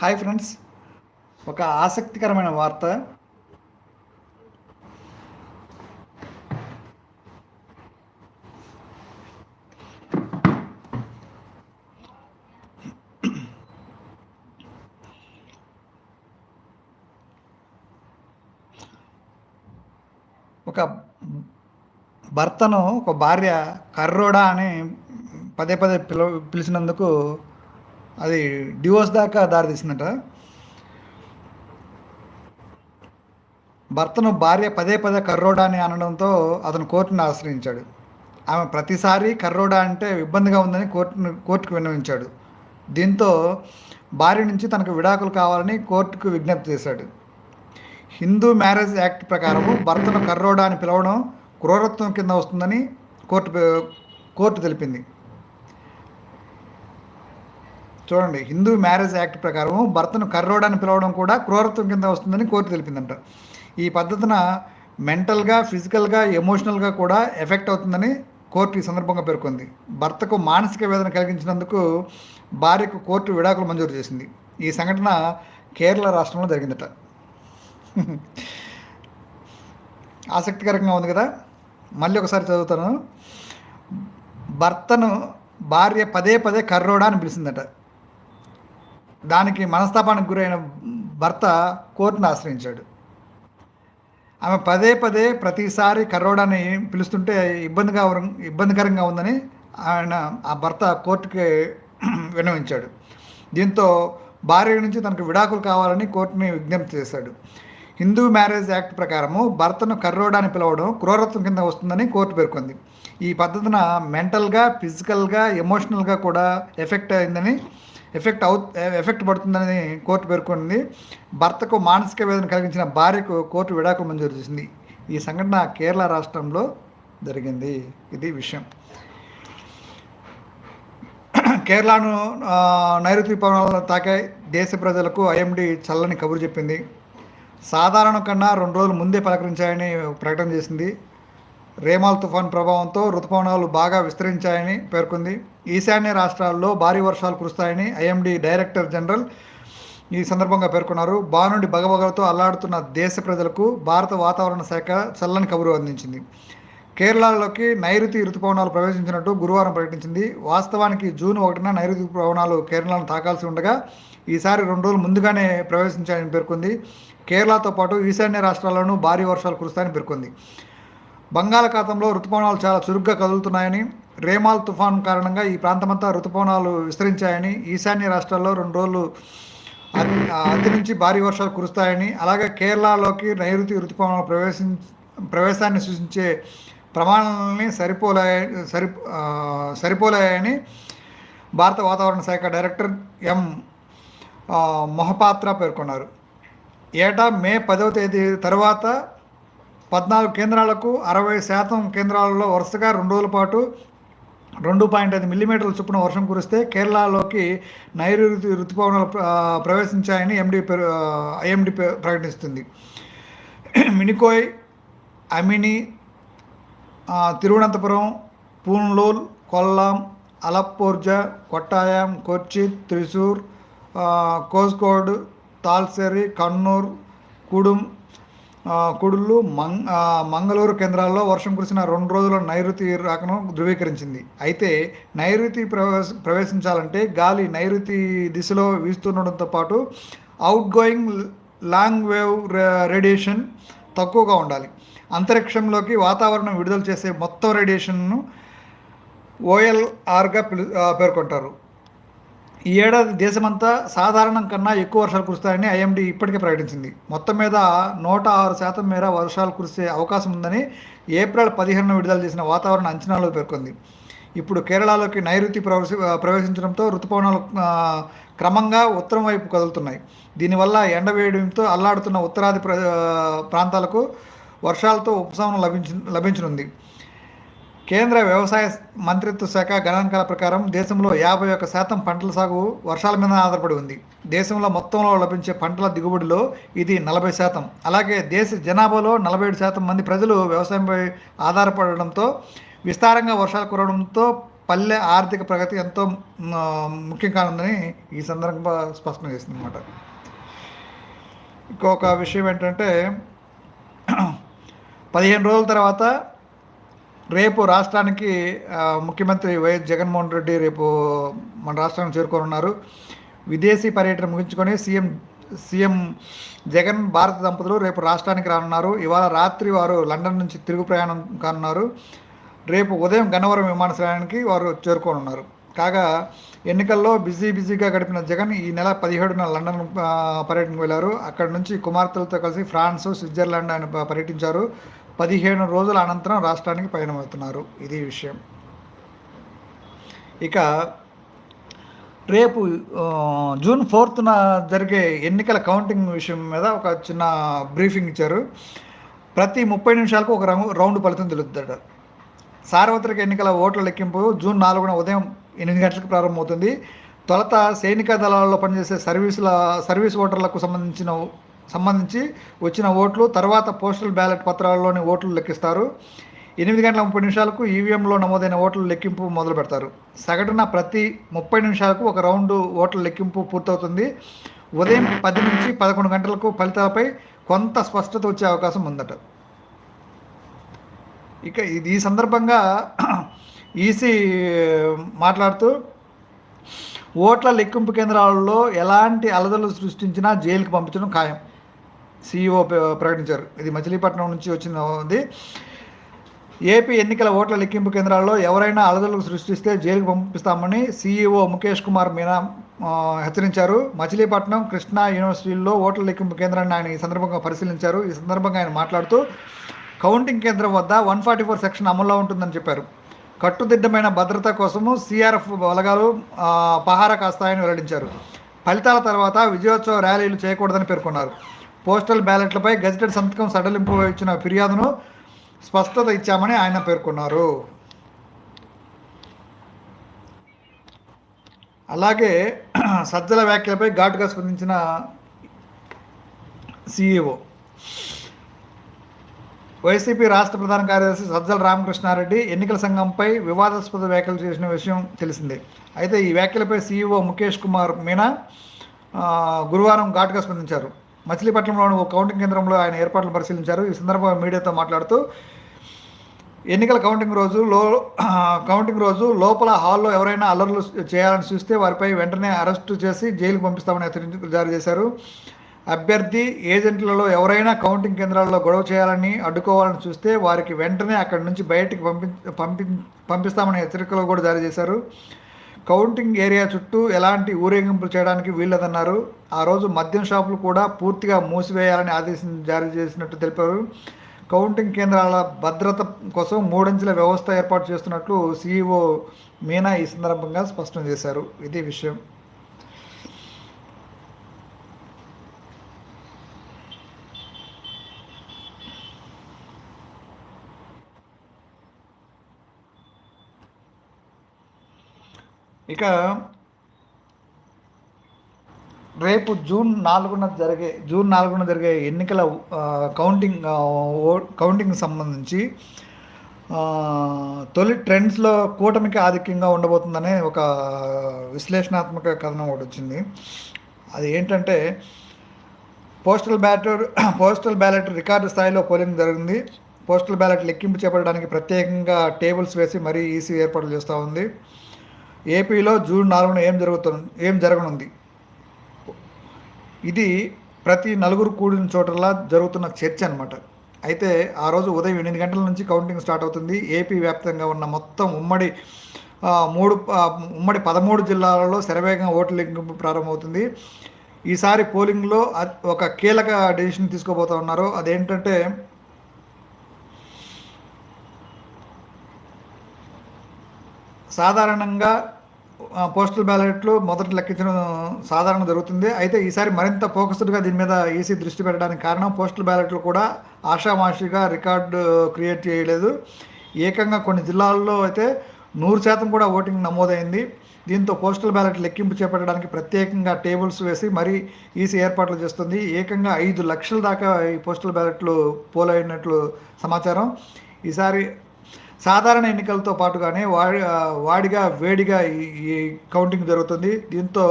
Hi friends. ఒక ఆసక్తికరమైన వార్త. ఒక భర్తను ఒక భార్య కర్రోడా అని పదే పదే పిలు పిలిచినందుకు అది డివోర్స్ దాకా దారితీసిందట. భర్తను భార్య పదే పదే కర్రోడా అని అనడంతో అతను కోర్టును ఆశ్రయించాడు. ఆమె ప్రతిసారి కర్రోడా అంటే ఇబ్బందిగా ఉందని కోర్టును కోర్టుకు విన్నవించాడు. దీంతో భార్య నుంచి తనకు విడాకులు కావాలని కోర్టుకు విజ్ఞప్తి చేశాడు. హిందూ మ్యారేజ్ యాక్ట్ ప్రకారము భర్తను కర్రోడా అని పిలవడం క్రూరత్వం కింద వస్తుందని కోర్టు కోర్టు తెలిపింది. చూడండి హిందూ మ్యారేజ్ యాక్ట్ ప్రకారం భర్తను కర్రోడని పిలవడం కూడా క్రూరత్వం కింద వస్తుందని కోర్టు తెలిపిందంట. ఈ పద్ధతిన మెంటల్గా ఫిజికల్గా ఎమోషనల్గా కూడా ఎఫెక్ట్ అవుతుందని కోర్టు ఈ సందర్భంగా పేర్కొంది. భర్తకు మానసిక వేదన కలిగించినందుకు భార్యకు కోర్టు విడాకులు మంజూరు చేసింది. ఈ సంఘటన కేరళ రాష్ట్రంలో జరిగిందట. ఆసక్తికరంగా ఉంది కదా? మళ్ళీ ఒకసారి చదువుతాను. భర్తను భార్య పదే పదే కర్రోడా అని పిలిచిందట. దానికి మనస్తాపానికి గురైన భర్త కోర్టును ఆశ్రయించాడు. ఆమె పదే పదే ప్రతిసారి కర్రోడని పిలుస్తుంటే ఇబ్బందిగా ఇబ్బందికరంగా ఉందని ఆయన ఆ భర్త కోర్టుకి విన్నవించాడు. దీంతో భార్య నుంచి తనకు విడాకులు కావాలని కోర్టుని విజ్ఞప్తి చేశాడు. హిందూ మ్యారేజ్ యాక్ట్ ప్రకారము భర్తను కర్రోడాని పిలవడం క్రూరత్వం కింద వస్తుందని కోర్టు పేర్కొంది. ఈ పద్ధతిన మెంటల్గా ఫిజికల్గా ఎమోషనల్గా కూడా ఎఫెక్ట్ అయిందని ఎఫెక్ట్ అవు ఎఫెక్ట్ పడుతుందని కోర్టు పేర్కొంది. భర్తకు మానసిక వేదన కలిగించిన భార్యకు కోర్టు విడాకులు మంజూరు చేసింది. ఈ సంఘటన కేరళ రాష్ట్రంలో జరిగింది. ఇది విషయం. కేరళను నైరుతి పవనాలను తాకే దేశ ప్రజలకు ఐఎండి చల్లని కబురు చెప్పింది. సాధారణ కన్నా రెండు రోజులు ముందే పలకరించాయని ప్రకటన చేసింది. రేమాల్ తుఫాన్ ప్రభావంతో రుతుపవనాలు బాగా విస్తరించాయని పేర్కొంది. ఈశాన్య రాష్ట్రాల్లో భారీ వర్షాలు కురుస్తాయని ఐఎండీ డైరెక్టర్ జనరల్ ఈ సందర్భంగా పేర్కొన్నారు. బానుడి బగబగలతో అల్లాడుతున్న దేశ ప్రజలకు భారత వాతావరణ శాఖ చల్లని కబురు అందించింది. కేరళలోకి నైరుతి ఋతుపవనాలు ప్రవేశించినట్టు గురువారం ప్రకటించింది. వాస్తవానికి జూన్ ఒకటిన నైరుతి పవనాలు కేరళను తాకాల్సి ఉండగా ఈసారి రెండు రోజులు ముందుగానే ప్రవేశించాయని పేర్కొంది. కేరళతో పాటు ఈశాన్య రాష్ట్రాల్లోనూ భారీ వర్షాలు కురుస్తాయని పేర్కొంది. బంగాళాఖాతంలో రుతుపవనాలు చాలా చురుగ్గా కదులుతున్నాయని రేమాల్ తుఫాన్ కారణంగా ఈ ప్రాంతమంతా ఋతుపవనాలు విస్తరించాయని ఈశాన్య రాష్ట్రాల్లో రెండు రోజులు అతి నుంచి భారీ వర్షాలు కురుస్తాయని అలాగే కేరళలోకి నైరుతి ఋతుపవనాలు ప్రవేశించ ప్రవేశాన్ని సూచించే ప్రమాణాలని సరిపోలే సరి సరిపోలేయని సరిపోలాయని భారత వాతావరణ శాఖ డైరెక్టర్ ఎం మొహపాత్ర పేర్కొన్నారు. ఏటా మే పదవ తేదీ తర్వాత పద్నాలుగు కేంద్రాలకు అరవై శాతం కేంద్రాలలో వరుసగా రెండు రోజుల పాటు రెండు పాయింట్ ఐదు మిల్లీమీటర్ల చొప్పున వర్షం కురిస్తే కేరళలోకి నైరుతి ఋతుపవనాలు ప్రవేశించాయని ఎండి ఐఎండి ప్రకటిస్తుంది. మినికోయ్ అమిని తిరువనంతపురం పూన్లోల్ కొల్లాం అలప్పూర్జా కొట్టాయం కొచ్చి త్రిశూర్ కోస్కోడ్ తాల్సేరి తాల్సెరి కన్నూర్ కుడుం కుడులు మంగ్ మంగళూరు కేంద్రాల్లో వర్షం కురిసిన రెండు రోజుల నైరుతి రాకను ధృవీకరించింది. అయితే నైరుతి ప్రవేశ ప్రవేశించాలంటే గాలి నైరుతి దిశలో వీస్తుండడంతో పాటు outgoing long wave radiation తక్కువగా ఉండాలి. అంతరిక్షంలోకి వాతావరణం విడుదల చేసే మొత్తం రేడియేషన్ను ఓఎల్ఆర్గా పిలు పేర్కొంటారు. ఈ ఏడాది దేశమంతా సాధారణం కన్నా ఎక్కువ వర్షాలు కురుస్తాయని ఐఎండీ ఇప్పటికే ప్రకటించింది. మొత్తం మీద నూట ఆరు శాతం మేర వర్షాలు కురిసే అవకాశం ఉందని ఏప్రిల్ పదిహేనున విడుదల చేసిన వాతావరణ అంచనాలో పేర్కొంది. ఇప్పుడు కేరళలోకి నైరుతి ప్రవేశ ప్రవేశించడంతో ఋతుపవనాలు క్రమంగా ఉత్తరం వైపు కదులుతున్నాయి. దీనివల్ల ఎండవేయడంతో అల్లాడుతున్న ఉత్తరాది ప్ర ప్రాంతాలకు వర్షాలతో ఉపశమనం లభించ లభించనుంది. కేంద్ర వ్యవసాయ మంత్రిత్వ శాఖ గణాంకాల ప్రకారం దేశంలో యాభై ఒక్క శాతం పంటల సాగు వర్షాల మీద ఆధారపడి ఉంది. దేశంలో మొత్తంలో లభించే పంటల దిగుబడిలో ఇది నలభై శాతం. అలాగే దేశ జనాభాలో నలభై ఏడు శాతం మంది ప్రజలు వ్యవసాయంపై ఆధారపడడంతో విస్తారంగా వర్షాలు కురవడంతో పల్లె ఆర్థిక ప్రగతి ఎంతో ముఖ్యం కానుందని ఈ సందర్భంగా స్పష్టం చేసింది అనమాట ఇంకొక విషయం ఏంటంటే పదిహేను రోజుల తర్వాత రేపు రాష్ట్రానికి ముఖ్యమంత్రి వైఎస్ జగన్మోహన్ రెడ్డి రేపు మన రాష్ట్రానికి చేరుకోనున్నారు. విదేశీ పర్యటన ముగించుకొని సీఎం సీఎం జగన్ భారత దంపతులు రేపు రాష్ట్రానికి రానున్నారు. ఇవాళ రాత్రి వారు లండన్ నుంచి తిరుగు ప్రయాణం కానున్నారు. రేపు ఉదయం గన్నవరం విమానాశ్రయానికి వారు చేరుకోనున్నారు. కాగా ఎన్నికల్లో బిజీ బిజీగా గడిపిన జగన్ ఈ నెల పదిహేడున లండన్ పర్యటనకు వెళ్ళారు అక్కడి నుంచి కుమార్తెలతో కలిసి ఫ్రాన్స్ స్విట్జర్లాండ్ ఆయన పర్యటించారు. పదిహేను రోజుల అనంతరం రాష్ట్రానికి పయనమవుతున్నారు. ఇది విషయం. ఇక రేపు జూన్ ఫోర్త్న జరిగే ఎన్నికల కౌంటింగ్ విషయం మీద ఒక చిన్న బ్రీఫింగ్ ఇచ్చారు. ప్రతి ముప్పై నిమిషాలకు ఒక రౌ- రౌండ్ ఫలితం తెలుస్తుందట సార్వత్రిక ఎన్నికల ఓట్ల లెక్కింపు జూన్ నాలుగున ఉదయం ఎనిమిది గంటలకు ప్రారంభమవుతుంది. తొలుత సైనిక దళాల్లో పనిచేసే సర్వీసుల సర్వీస్ ఓటర్లకు సంబంధించిన సంబంధించి వచ్చిన ఓట్లు తర్వాత పోస్టల్ బ్యాలెట్ పత్రాల్లోని ఓట్లు లెక్కిస్తారు. ఎనిమిది గంటల ముప్పై నిమిషాలకు ఈవీఎంలో నమోదైన ఓట్ల లెక్కింపు మొదలు పెడతారు. సగటున ప్రతి ముప్పై నిమిషాలకు ఒక రౌండ్ ఓట్ల లెక్కింపు పూర్తవుతుంది. ఉదయం పది నుంచి పదకొండు గంటలకు ఫలితాలపై కొంత స్పష్టత వచ్చే అవకాశం ఉందట. ఇక ఇది ఈ సందర్భంగా ఈసీ మాట్లాడుతూ ఓట్ల లెక్కింపు కేంద్రాలలో ఎలాంటి అలదలు సృష్టించినా జైలుకి పంపించడం ఖాయం. సీఈఓ ప్రకటించారు. ఇది మచిలీపట్నం నుంచి వచ్చినది ఏపీ ఎన్నికల ఓట్ల లెక్కింపు కేంద్రాల్లో ఎవరైనా అలదలు సృష్టిస్తే జైలుకు పంపిస్తామని సీఈఓ ముఖేష్ కుమార్ మీనా హెచ్చరించారు. మచిలీపట్నం కృష్ణా యూనివర్సిటీల్లో ఓట్ల లెక్కింపు కేంద్రాన్ని ఆయన ఈ సందర్భంగా పరిశీలించారు. ఈ సందర్భంగా ఆయన మాట్లాడుతూ కౌంటింగ్ కేంద్రం వద్ద వన్ ఫార్టీ ఫోర్ సెక్షన్ అమల్లో ఉంటుందని చెప్పారు. కట్టుదిట్టమైన భద్రత కోసము సిఆర్ఎఫ్ బలగాలు పహార పహారా కాస్తాయని వెల్లడించారు. ఫలితాల తర్వాత విజయోత్సవ ర్యాలీలు చేయకూడదని పేర్కొన్నారు. పోస్టల్ బ్యాలెట్లపై గజిటెడ్ సంతకం సడలింపు ఇచ్చిన ఫిర్యాదును స్పష్టత ఇచ్చామని ఆయన పేర్కొన్నారు. అలాగే సజ్జల వ్యాఖ్యలపై ఘాటుగా స్పందించిన సీఈఓ. వైసీపీ రాష్ట్ర ప్రధాన కార్యదర్శి సజ్జల రామకృష్ణారెడ్డి ఎన్నికల సంఘంపై వివాదాస్పద వ్యాఖ్యలు చేసిన విషయం తెలిసిందే. అయితే ఈ వ్యాఖ్యలపై సీఈఓ ముఖేష్ కుమార్ మీనా గురువారం ఘాటుగా స్పందించారు. మచిలీపట్నంలోని ఒక కౌంటింగ్ కేంద్రంలో ఆయన ఏర్పాట్లు పరిశీలించారు. ఈ సందర్భంగా మీడియాతో మాట్లాడుతూ ఎన్నికల కౌంటింగ్ రోజు లో కౌంటింగ్ రోజు లోపల హాల్లో ఎవరైనా అల్లర్లు చేయాలని చూస్తే వారిపై వెంటనే అరెస్టు చేసి జైలుకు పంపిస్తామని హెచ్చరికలు జారీ చేశారు. అభ్యర్థి ఏజెంట్లలో ఎవరైనా కౌంటింగ్ కేంద్రాల్లో గొడవ చేయాలని అడ్డుకోవాలని చూస్తే వారికి వెంటనే అక్కడి నుంచి బయటికి పంపి పంపి పంపిస్తామని హెచ్చరికలు కూడా జారీ చేశారు. కౌంటింగ్ ఏరియా చుట్టూ ఎలాంటి ఊరేగింపులు చేయడానికి వీల్లేదన్నారు. ఆ రోజు మద్యం షాపులు కూడా పూర్తిగా మూసివేయాలని ఆదేశం జారీ చేసినట్టు తెలిపారు. కౌంటింగ్ కేంద్రాల భద్రత కోసం మూడంచెల వ్యవస్థ ఏర్పాటు చేస్తున్నట్లు సీఈఓ మీనా ఈ సందర్భంగా స్పష్టం చేశారు. ఇదే విషయం. ఇక రేపు జూన్ నాలుగున జరిగే జూన్ నాలుగున జరిగే ఎన్నికల కౌంటింగ్ కౌంటింగ్ సంబంధించి తొలి ట్రెండ్స్లో కూటమికి ఆధిక్యంగా ఉండబోతుందనే ఒక విశ్లేషణాత్మక కథనం ఒకటి వచ్చింది. అది ఏంటంటే postal ballot postal ballot record స్థాయిలో పోలింగ్ జరిగింది. పోస్టల్ బ్యాలెట్ లెక్కింపు చేపట్టడానికి ప్రత్యేకంగా టేబుల్స్ వేసి మరీ ఈసీ ఏర్పాట్లు చేస్తూ ఉంది. ఏపీలో జూన్ నాలుగున ఏం జరుగుతుంది ఏం జరగనుంది? ఇది ప్రతి నలుగురు కూడిన చోటలా జరుగుతున్న చర్చ అనమాట అయితే ఆ రోజు ఉదయం ఎనిమిది గంటల నుంచి కౌంటింగ్ స్టార్ట్ అవుతుంది. ఏపీ వ్యాప్తంగా ఉన్న మొత్తం ఉమ్మడి మూడు ఉమ్మడి పదమూడు జిల్లాలలో శరవేగంగా ఓట్ల లెక్కింపు ప్రారంభమవుతుంది. ఈసారి పోలింగ్లో ఒక కీలక డెసిషన్ తీసుకోబోతా ఉన్నారు. అదేంటంటే సాధారణంగా పోస్టల్ బ్యాలెట్లు మొదట లెక్కించడం సాధారణ జరుగుతుంది. అయితే ఈసారి మరింత ఫోకస్డ్గా దీని మీద ఈసీ దృష్టి పెట్టడానికి కారణం పోస్టల్ బ్యాలెట్లు కూడా ఆషామాషిగా రికార్డు క్రియేట్ చేయలేదు. ఏకంగా కొన్ని జిల్లాల్లో అయితే నూరు శాతం కూడా ఓటింగ్ నమోదైంది. దీంతో పోస్టల్ బ్యాలెట్ లెక్కింపు చేపట్టడానికి ప్రత్యేకంగా టేబుల్స్ వేసి మరీ ఈసీ ఏర్పాట్లు చేస్తుంది. ఏకంగా ఐదు లక్షల దాకా ఈ పోస్టల్ బ్యాలెట్లు పోలైనట్లు సమాచారం. ఈసారి సాధారణ ఎన్నికలతో పాటుగానే వాడి వాడిగా వేడిగా ఈ కౌంటింగ్ జరుగుతుంది. దీంతో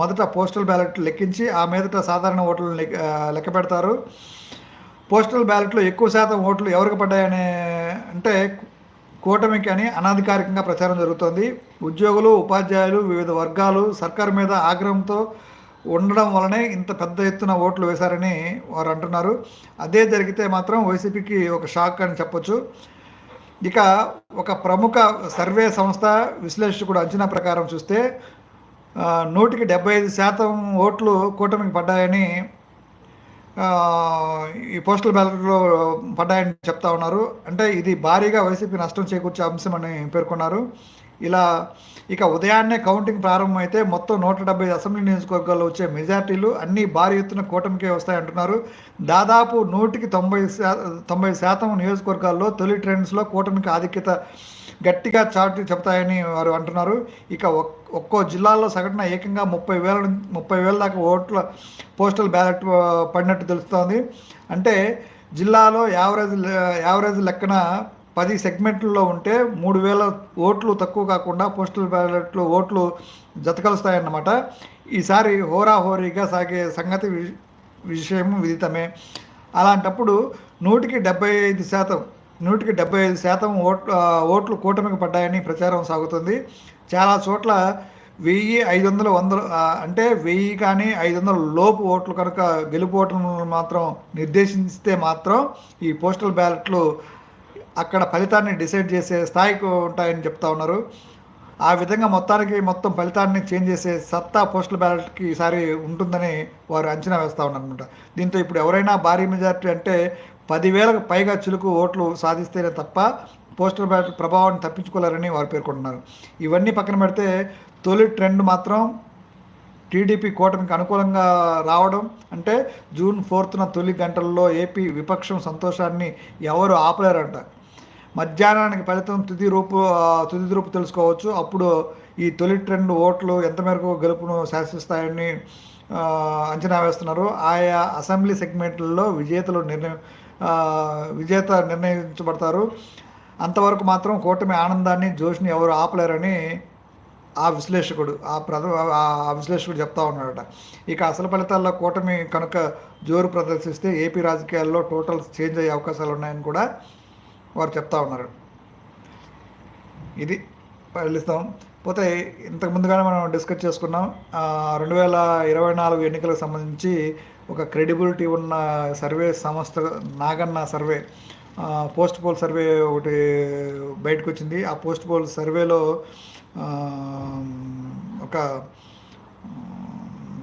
మొదట పోస్టల్ బ్యాలెట్ లెక్కించి ఆ మీదట సాధారణ ఓట్లను లెక్క పెడతారు. పోస్టల్ బ్యాలెట్లో ఎక్కువ శాతం ఓట్లు ఎవరికి పడ్డాయనే అంటే కూటమికి అని అనధికారికంగా ప్రచారం జరుగుతోంది. ఉద్యోగులు ఉపాధ్యాయులు వివిధ వర్గాలు సర్కారు మీద ఆగ్రహంతో ఉండడం వలనే ఇంత పెద్ద ఎత్తున ఓట్లు వేశారని వారు అంటున్నారు. అదే జరిగితే మాత్రం వైసీపీకి ఒక షాక్ అని చెప్పొచ్చు. ఇక ఒక ప్రముఖ సర్వే సంస్థ విశ్లేషకుడు అంచనా ప్రకారం చూస్తే నూటికి డెబ్బై ఐదు శాతం ఓట్లు కూటమికి పడ్డాయని ఈ పోస్టల్ బ్యాలెట్లో పడ్డాయని చెప్తా ఉన్నారు. అంటే ఇది భారీగా వైసీపీ నష్టం చేకూర్చే అంశం అని పేర్కొన్నారు. ఇలా ఇక ఉదయాన్నే కౌంటింగ్ ప్రారంభమైతే మొత్తం నూట డెబ్బై అసెంబ్లీ నియోజకవర్గాల్లో వచ్చే మెజార్టీలు అన్ని భారీ ఎత్తున కూటమికే వస్తాయంటున్నారు. దాదాపు నూటికి తొంభై తొంభై శాతం నియోజకవర్గాల్లో తొలి ట్రెండ్స్లో కూటమికి ఆధిక్యత గట్టిగా చాటి చెబుతాయని వారు అంటున్నారు. ఇక ఒక్కో జిల్లాలో సగటున ఏకంగా ముప్పై వేల ముప్పై వేల దాకా ఓట్ల పోస్టల్ బ్యాలెట్ పడినట్టు తెలుస్తోంది. అంటే జిల్లాలో యావరేజ్ యావరేజ్ లెక్కన పది సెగ్మెంట్లలో ఉంటే మూడు వేల ఓట్లు తక్కువ కాకుండా పోస్టల్ బ్యాలెట్లు ఓట్లు జతకలుస్తాయన్నమాట. ఈసారి హోరాహోరీగా సాగే సంగతి విషయం విదితమే. అలాంటప్పుడు నూటికి డెబ్బై ఐదు శాతం నూటికి డెబ్బై ఐదు శాతం ఓట్లు ఓట్లు కూటమికి పడ్డాయని ప్రచారం సాగుతుంది. చాలా చోట్ల వెయ్యి ఐదు వందలు వందలు అంటే వెయ్యి కానీ ఐదు వందల లోపు ఓట్లు కనుక గెలుపు ఓట్లను మాత్రం నిర్దేశిస్తే మాత్రం ఈ పోస్టల్ బ్యాలెట్లు అక్కడ ఫలితాన్ని డిసైడ్ చేసే స్థాయికి ఉంటాయని చెప్తా ఉన్నారు. ఆ విధంగా మొత్తానికి మొత్తం ఫలితాన్ని చేంజ్ చేసే సత్తా పోస్టల్ బ్యాలెట్కి ఈసారి ఉంటుందని వారు అంచనా వేస్తూ ఉన్నారనమాట దీంతో ఇప్పుడు ఎవరైనా భారీ మెజార్టీ అంటే పదివేలకు పైగా చిలుకు ఓట్లు సాధిస్తేనే తప్ప పోస్టల్ బ్యాలెట్ ప్రభావాన్ని తప్పించుకోలేరని వారు పేర్కొంటున్నారు. ఇవన్నీ పక్కన పెడితే తొలి ట్రెండ్ మాత్రం టీడీపీ కూటమికి అనుకూలంగా రావడం అంటే జూన్ ఫోర్త్న తొలి గంటల్లో ఏపీ విపక్షం సంతోషాన్ని ఎవరు ఆపలేరంట. మధ్యాహ్నానికి ఫలితం తుది రూపు తుది రూపు తెలుసుకోవచ్చు. అప్పుడు ఈ తొలి ట్రెండ్ ఓట్లు ఎంత మేరకు గెలుపును శాసిస్తాయని అంచనా వేస్తున్నారు. ఆయా అసెంబ్లీ సెగ్మెంట్లలో విజేతలు నిర్ణయం విజేత నిర్ణయించబడతారు. అంతవరకు మాత్రం కూటమి ఆనందాన్ని జోష్ని ఎవరు ఆపలేరని ఆ విశ్లేషకుడు ఆ ప్రద ఆ విశ్లేషకుడు చెప్తా ఉన్నాడట. ఇక అసలు ఫలితాల్లో కూటమి కనుక జోరు ప్రదర్శిస్తే ఏపీ రాజకీయాల్లో టోటల్ చేంజ్ అయ్యే అవకాశాలు ఉన్నాయని కూడా వారు చెప్తా ఉన్నారు. ఇది పరిలిస్తాం పోతే ఇంతకు ముందుగానే మనం డిస్కస్ చేసుకున్నాం. రెండు వేల ఇరవై నాలుగు ఎన్నికలకు సంబంధించి ఒక క్రెడిబిలిటీ ఉన్న సర్వే సంస్థ Naganna survey post poll survey ఒకటి బయటకు వచ్చింది ఆ పోస్ట్ పోల్ సర్వేలో ఒక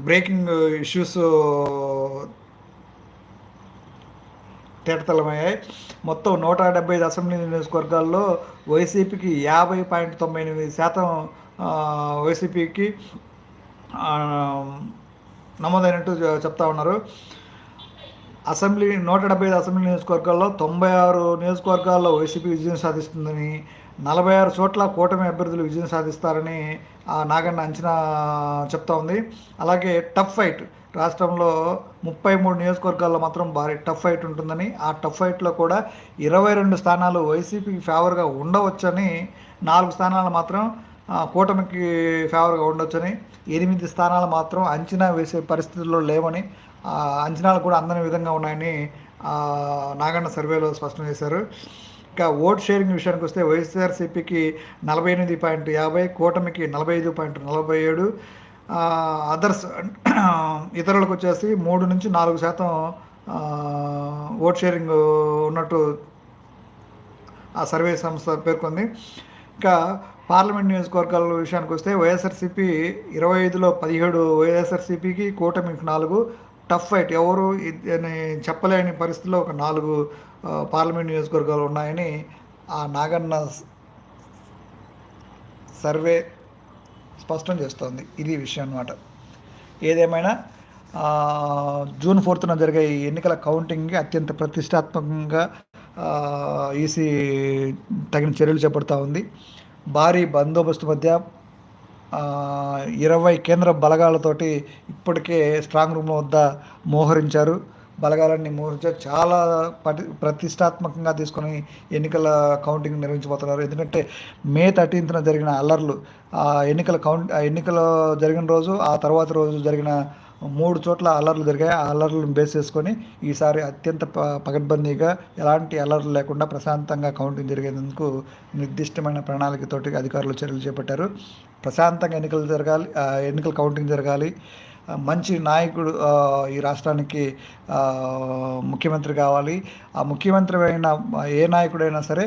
బ్రేకింగ్ ఇష్యూస్ తేటతలమయ్యాయి మొత్తం నూట డెబ్బై ఐదు అసెంబ్లీ నియోజకవర్గాల్లో వైసీపీకి యాభై పాయింట్ తొంభై ఎనిమిది శాతం వైసీపీకి నమోదైనట్టు చెప్తా ఉన్నారు. అసెంబ్లీ నూట డెబ్బై ఐదు అసెంబ్లీ నియోజకవర్గాల్లో తొంభై ఆరు నియోజకవర్గాల్లో వైసీపీ విజయం సాధిస్తుందని నలభై ఆరు చోట్ల కూటమి అభ్యర్థులు విజయం సాధిస్తారని నాగన్న అంచనా చెప్తా ఉంది. అలాగే టఫ్ ఫైట్ రాష్ట్రంలో ముప్పై మూడు నియోజకవర్గాల్లో మాత్రం భారీ టఫ్ ఫైట్ ఉంటుందని ఆ టఫ్ ఫైట్లో కూడా ఇరవై రెండు స్థానాలు వైసీపీకి ఫేవర్గా ఉండవచ్చని నాలుగు స్థానాలు మాత్రం కూటమికి ఫేవర్గా ఉండొచ్చని ఎనిమిది స్థానాలు మాత్రం అంచనా వేసే పరిస్థితుల్లో లేవని అంచనాలు కూడా అందని విధంగా ఉన్నాయని నాగన్న సర్వేలో స్పష్టం చేశారు. ఇంకా ఓట్ షేరింగ్ విషయానికి వస్తే వైఎస్ఆర్సీపీకి నలభై ఎనిమిది పాయింట్ యాభై కూటమికి నలభై ఐదు పాయింట్ నలభై ఏడు అదర్స్ ఇతరులకు వచ్చేసి మూడు నుంచి నాలుగు శాతం ఓట్ షేరింగ్ ఉన్నట్టు ఆ సర్వే సంస్థ పేర్కొంది. ఇంకా పార్లమెంట్ నియోజకవర్గాల విషయానికి వస్తే వైఎస్ఆర్సీపీ ఇరవై ఐదులో పదిహేడు వైఎస్ఆర్సీపీకి కూటమికి నాలుగు. టఫ్ ఫైట్ ఎవరు చెప్పలేని పరిస్థితుల్లో ఒక నాలుగు పార్లమెంట్ నియోజకవర్గాలు ఉన్నాయని ఆ నాగన్న సర్వే స్పష్టం చేస్తోంది ఇది విషయం అనమాట ఏదేమైనా జూన్ ఫోర్త్న జరిగే ఈ ఎన్నికల కౌంటింగ్కి అత్యంత ప్రతిష్టాత్మకంగా ఈసీ తగిన చర్యలు చేపడుతూ ఉంది. భారీ బందోబస్తు మధ్య ఇరవై కేంద్ర బలగాలతోటి ఇప్పటికే స్ట్రాంగ్ రూమ్ వద్ద మోహరించారు. బలగాలని మోహరించారు చాలా పటి ప్రతిష్టాత్మకంగా తీసుకొని ఎన్నికల కౌంటింగ్ నిర్వహించబోతున్నారు. ఎందుకంటే మే థర్టీన్త్న జరిగిన అల్లర్లు ఆ ఎన్నికల కౌంట్ ఎన్నికలు జరిగిన రోజు ఆ తర్వాత రోజు జరిగిన మూడు చోట్ల అల్లర్లు జరిగాయి. ఆ అల్లర్లను బేస్ చేసుకొని ఈసారి అత్యంత ప పగడ్బందీగా ఎలాంటి అల్లర్లు లేకుండా ప్రశాంతంగా కౌంటింగ్ జరిగేందుకు నిర్దిష్టమైన ప్రణాళికతోటి అధికారులు చర్యలు చేపట్టారు. ప్రశాంతంగా ఎన్నికలు జరగాలి ఎన్నికల కౌంటింగ్ జరగాలి. మంచి నాయకుడు ఈ రాష్ట్రానికి ముఖ్యమంత్రి కావాలి. ఆ ముఖ్యమంత్రి అయిన ఏ నాయకుడైనా సరే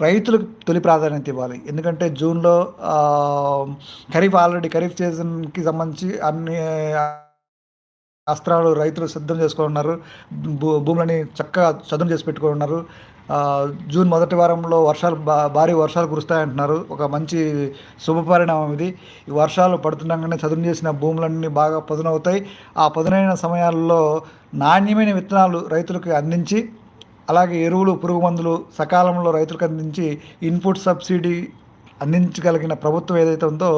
రైతులకు తొలి ప్రాధాన్యత ఇవ్వాలి. ఎందుకంటే జూన్లో ఖరీఫ్ ఆల్రెడీ ఖరీఫ్ సీజన్కి సంబంధించి అన్ని అస్త్రాలు రైతులు సిద్ధం చేసుకున్నారు భూ భూములని చక్కగా చదును చేసి పెట్టుకున్నారు జూన్ మొదటి వారంలో వర్షాలు బా భారీ వర్షాలు కురుస్తాయంటున్నారు. ఒక మంచి శుభపరిణామం ఇది. ఈ వర్షాలు పడుతుండగానే చదును చేసిన భూములన్నీ బాగా పదునవుతాయి. ఆ పదునైన సమయాల్లో నాణ్యమైన విత్తనాలు రైతులకు అందించి అలాగే ఎరువులు పురుగు మందులు సకాలంలో రైతులకు అందించి ఇన్పుట్ సబ్సిడీ అందించగలిగిన ప్రభుత్వం ఏదైతే ఉందో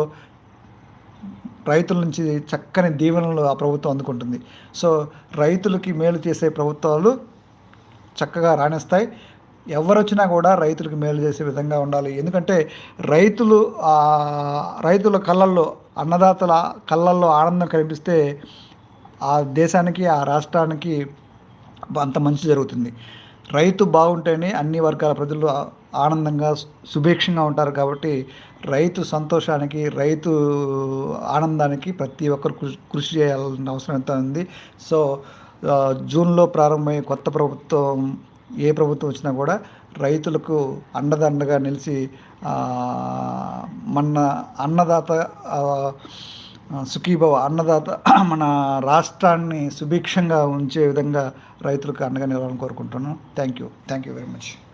రైతుల నుంచి చక్కని దీవెనలు ఆ ప్రభుత్వం అందుకుంటుంది. సో రైతులకి మేలు చేసే ప్రభుత్వాలు చక్కగా రాణిస్తాయి. ఎవరొచ్చినా కూడా రైతులకు మేలు చేసే విధంగా ఉండాలి. ఎందుకంటే రైతులు రైతుల కళ్ళల్లో అన్నదాతల కళ్ళల్లో ఆనందం కనిపిస్తే ఆ దేశానికి ఆ రాష్ట్రానికి అంత మంచి జరుగుతుంది. రైతు బాగుంటేనే అన్ని వర్గాల ప్రజలు ఆనందంగా సుభిక్షంగా ఉంటారు కాబట్టి రైతు సంతోషానికి రైతు ఆనందానికి ప్రతి ఒక్కరు కృషి కృషి చేయాల్సిన అవసరం ఎంత ఉంది. సో జూన్లో ప్రారంభమయ్యే కొత్త ప్రభుత్వం ఏ ప్రభుత్వం వచ్చినా కూడా రైతులకు అండదండగా నిలిచి మన అన్నదాత సుఖీభవ అన్నదాత మన రాష్ట్రాన్ని సుభిక్షంగా ఉంచే విధంగా రైతులకు అండగా నిలవాలని కోరుకుంటున్నాను. Thank you. Thank you very much.